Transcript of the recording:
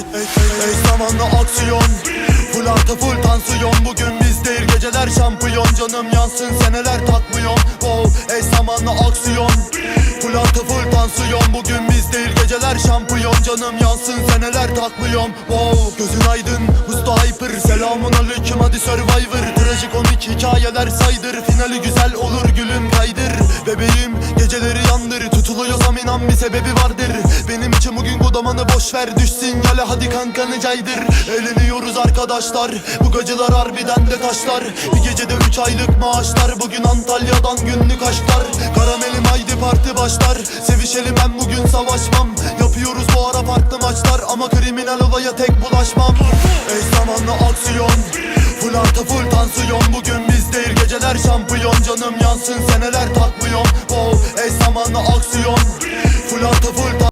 Ey, ey, zamanla aksiyon. Full artı full tansiyon. Bugün biz değil geceler şampiyon. Canım yansın seneler takmıyorum Wow ey zamanla aksiyon. Full artı full tansiyon. Bugün biz değil geceler şampiyon. Canım yansın seneler takmıyorum Wow gözün aydın usta hyper. Selamun aleyküm hadi survivor. Trajikomik hikayeler saydır. Finali güzel olur gülüm kaydır. Bebeğim geceleri yandır. Tutuluyorsam inan bir sebebi vardır kodamanı boş ver Düşsün gele hadi kankanı caydır. Eğleniyoruz arkadaşlar. Bu geceler harbiden de taşlar. Bir gecede üç aylık maaşlar. Bugün Antalya'dan günlük aşklar. Karamelim haydi parti başlar. Sevişelim ben bugün savaşmam. Yapıyoruz bu ara farklı maçlar. Ama kriminal olaya tek bulaşmam. Eş zamanlı aksiyon. Full artı full tansiyon. Bugün biz değil geceler şampiyon. Canım